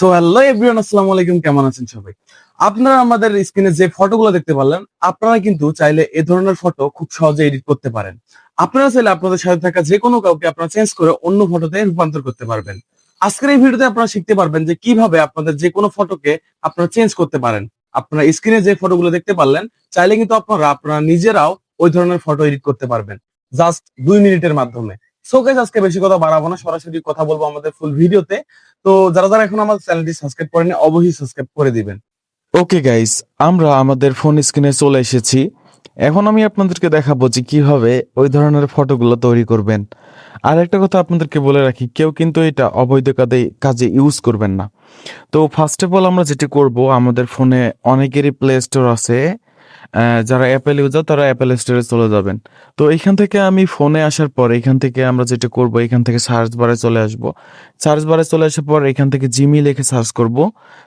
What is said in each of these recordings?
So hello everyone আসসালামু আলাইকুম, কেমন আছেন সবাই? আপনারা আমাদের স্ক্রিনে যে ফটোগুলো দেখতে পারলেন, আপনারা কিন্তু চাইলে এ ধরনের ফটো খুব সহজে এডিট করতে পারেন। আপনারা চাইলে আপনাদের সাথে থাকা যে কোনো কাউকে আপনারা চেঞ্জ করে অন্য ফটোতে রূপান্তর করতে পারবেন। আজকের এই ভিডিওতে আপনারা শিখতে পারবেন যে কীভাবে আপনাদের যে কোনো ফটোকে আপনারা চেঞ্জ করতে পারেন। আপনারা স্ক্রিনে যে ফটোগুলো দেখতে পারলেন, চাইলে কিন্তু আপনারা আপনারা নিজেরাও ওই ধরনের ফটো এডিট করতে পারবেন। জাস্ট দুই মিনিটের মাধ্যমে। সো গাইজ আজকে বেশি কথা বাড়াবো না, সরাসরি কথা বলব আমাদের ফুল ভিডিওতে। তো যারা যারা এখন আমাদের চ্যানেলটি সাবস্ক্রাইব করেনি অবশ্যই সাবস্ক্রাইব করে দিবেন। ওকে গাইস আমরা আমাদের ফোন স্ক্রিনে চলে এসেছি। এখন আমি আপনাদেরকে দেখাবো যে কীভাবে ওই ধরনের ফটোগুলো তৈরি করবেন। আর একটা কথা আপনাদেরকে বলে রাখি, কেউ কিন্তু এটা অবৈধ কাজে কাজে ইউজ করবেন না। তো ফার্স্ট অফ অল আমরা যেটি করব, আমাদের ফোনে অনেকেরই প্লে স্টোর আছে। যারা অ্যাপেল ইউজার তারা অ্যাপেল স্টোরে চলে যাবেন। তো এখান থেকে আমি ফোনে আসার পর, এখান থেকে আমরা যেটা করব, এখান থেকে সার্চ বারে চলে আসব। সার্চ বারে চলে আসার পর, এখান থেকে জিমি লেখে সার্চ করব।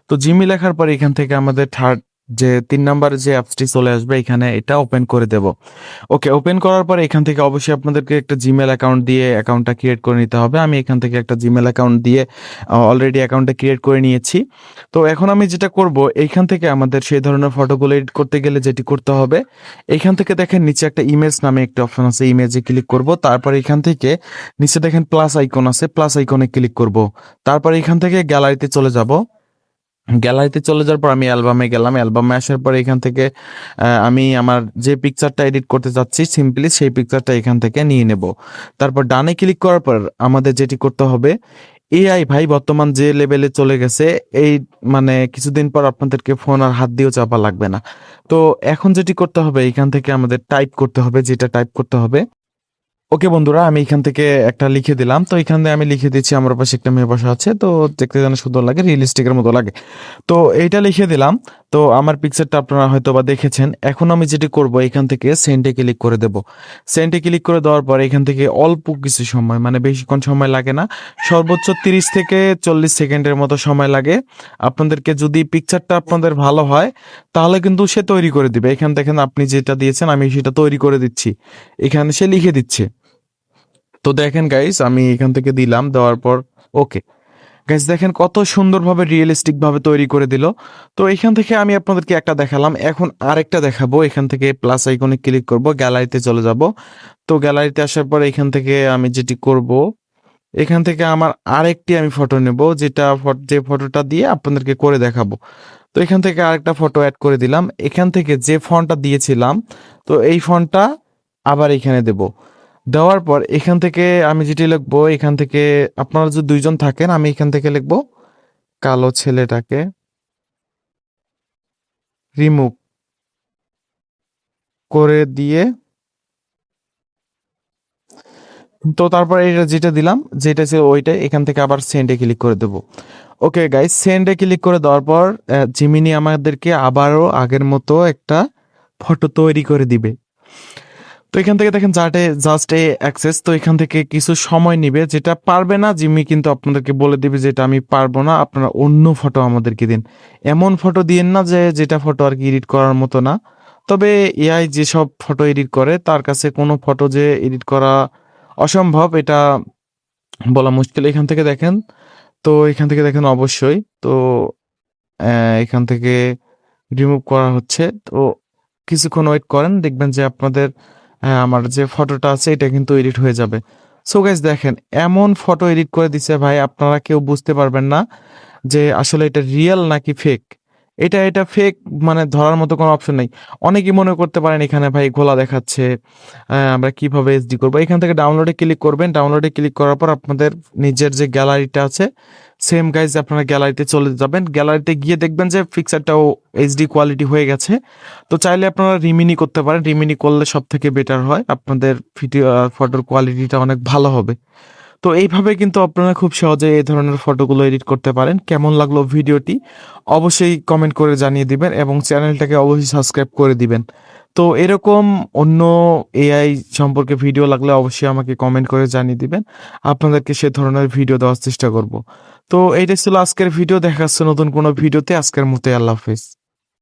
তো জিমি লেখার পর, এখান থেকে আমাদের থার্ড যে তিন নাম্বার যে অ্যাপসটি চলে আসবে, এখানে এটা ওপেন করে দেব। ওকে ওপেন করার পর এখান থেকে অবশ্যই আপনাদেরকে একটা জিমেল অ্যাকাউন্ট দিয়ে অ্যাকাউন্টটা ক্রিয়েট করে নিতে হবে। আমি এখান থেকে একটা জিমেল অ্যাকাউন্ট দিয়ে অলরেডি অ্যাকাউন্টটা ক্রিয়েট করে নিয়েছি। তো এখন আমি যেটা করব, এইখান থেকে আমাদের সেই ধরনের ফটোগুলো এডিট করতে গেলে যেটি করতে হবে, এখান থেকে দেখেন নিচে একটা ইমেজ নামে একটা অপশন আছে ইমেজে ক্লিক করব। তারপর এখান থেকে নিচে দেখেন প্লাস আইকন আছে প্লাস আইকনে ক্লিক করব। তারপর এখান থেকে গ্যালারিতে চলে যাব। গ্যালারিতে চলে যাওয়ার পর আমি অ্যালবামে গেলাম। অ্যালবামে আসার পর এখান থেকে আমি আমার যে পিকচারটা এডিট করতে চাচ্ছি সিম্পলি সেই পিকচারটা এখান থেকে নিয়ে নেব। তারপর ডানে ক্লিক করার পর আমাদের যেটি করতে হবে এআই ভাই বর্তমান যে লেভেলে চলে গেছে, এই মানে কিছুদিন পর আপনাদেরকে ফোন আর হাত দিয়েও চাপা লাগবে না। তো এখন যেটি করতে হবে, এখান থেকে আমাদের টাইপ করতে হবে, যেটা টাইপ করতে হবে। ওকে বন্ধুরা, আমি এখান থেকে একটা লিখে দিলাম। তো এখানে আমি লিখে দিচ্ছি, আমার পাশে একটা মেয়ে বসা আছে। তো দেখতে যেন সুন্দর লাগে, রিয়েলিস্টিকের মতো লাগে। তো এইটা লিখে দিলাম। তো আমার পিকচারটা আপনারা হয়তো বা দেখেছেন। এখন আমি যেটি করব, এখান থেকে সেন্টে ক্লিক করে দেব। সেন্টে ক্লিক করে দেওয়ার পর এখান থেকে অল্প কিছু সময় মানে বেশিক্ষণ সময় লাগে না, সর্বোচ্চ তিরিশ থেকে চল্লিশ সেকেন্ডের মতো সময় লাগে। আপনাদেরকে যদি পিকচারটা আপনাদের ভালো হয়, তাহলে কিন্তু সে তৈরি করে দিবে। এখান দেখেন আপনি যেটা দিয়েছেন, আমি সেটা তৈরি করে দিচ্ছি। এখানে সে লিখে দিচ্ছে। তো দেখেন গাইস আমি এখান থেকে দিলাম, দেওয়ার পর ওকে গাইস দেখেন কত সুন্দরভাবে রিয়েলিস্টিকভাবে তৈরি করে দিল। তো এখান থেকে আমি আপনাদেরকে একটা দেখালাম, এখন আরেকটা দেখাবো। এখান থেকে প্লাস আইকনে ক্লিক করব গ্যালারিতে চলে যাব। তো গ্যালারিতে আসার পর এখান থেকে আমি যেটি করব, এখান থেকে আমার আরেকটি আমি ফটো নেব, যেটা যে ফটোটা দিয়ে আপনাদেরকে করে দেখাবো। তো এখান থেকে আরেকটা ফটো অ্যাড করে দিলাম। এখান থেকে যে ফন্টটা দিয়েছিলাম, তো এই ফন্টটা আবার এখানে দেব। দেওয়ার পর এখান থেকে আমি যেটি লিখব, এখান থেকে আপনারা যে দুইজন থাকেন, আমি এখান থেকে লিখব, কালো ছেলেটাকে রিমুভ করে দিয়ে, তো তারপর এটা যেটা দিলাম, যেটা ছিল ওইটা, এখান থেকে আবার সেন্ডে ক্লিক করে দেবো। ওকে গাইস সেন্ডে ক্লিক করে দেওয়ার পর জিমিনি আমাদেরকে আবারও আগের মতো একটা ফটো তৈরি করে দিবে। তো এখান থেকে দেখেন জাটে জাস্ট এ অ্যাক্সেস তো এখান থেকে কিছু সময় নিবে যেটা পারবে না জিমি কিন্তু আপনাদেরকে বলে দিবে যেটা আমি পারব না, আপনারা অন্য ফটো আমাদেরকে দিন। এমন ফটো দিয়েন না যে যেটা ফটো আর কি এডিট করার মতো না। তবে এআই যেসব ফটো এডিট করে, তার কাছে কোনো ফটো যে এডিট করা অসম্ভব, এটা বলা মুশকিল। এখান থেকে দেখেন, তো এখান থেকে দেখেন অবশ্যই, তো এখান থেকে রিমুভ করা হচ্ছে। তো কিছুক্ষণ ওয়েট করেন, দেখবেন যে আপনাদের আমার যে ফটোটা আছে, এটা কিন্তু এডিট হয়ে যাবে। সো গাইজ দেখেন, এমন ফটো এডিট করে দিছে ভাই, আপনারা কেউ বুঝতে পারবেন না যে আসলে এটা রিয়েল নাকি ফেক এটা এটা ফেক মানে ধরার মতো কোনো অপশন নেই। অনেকেই মনে করতে পারেন এখানে ভাই ঘোলা দেখাচ্ছে আমরা কীভাবে এসডি করব। এখান থেকে ডাউনলোডে ক্লিক করবেন। ডাউনলোডে ক্লিক করার পর আপনাদের নিজের যে গ্যালারিটা আছে সেম গাইজ আপনারা গ্যালারিতে চলে যাবেন। গ্যালারিতে গিয়ে দেখবেন যে পিকচারটাও এইচডি কোয়ালিটি হয়ে গেছে। তো চাইলে আপনারা রিমিনি করতে পারেন। রিমিনি করলে সব থেকে বেটার হয়। আপনাদের ভিডিও ফটোর কোয়ালিটিটা অনেক ভালো হবে। তো এইভাবে কিন্তু আপনারা খুব সহজে এই ধরনের ফটোগুলো এডিট করতে পারেন। কেমন লাগল ভিডিওটি অবশ্যই কমেন্ট করে জানিয়ে দিবেন এবং চ্যানেলটাকে অবশ্যই সাবস্ক্রাইব করে দিবেন। তো এরকম অন্য এআই সম্পর্কে ভিডিও লাগলে অবশ্যই আমাকে কমেন্ট করে জানিয়ে দিবেন। আপনাদেরকে সে ধরনের ভিডিও দেওয়ার চেষ্টা করব। তো এইটাই ছিল আজকের ভিডিও। দেখা যাচ্ছে নতুন কোনো ভিডিওতে। আজকের মতো আল্লাহ হাফেজ।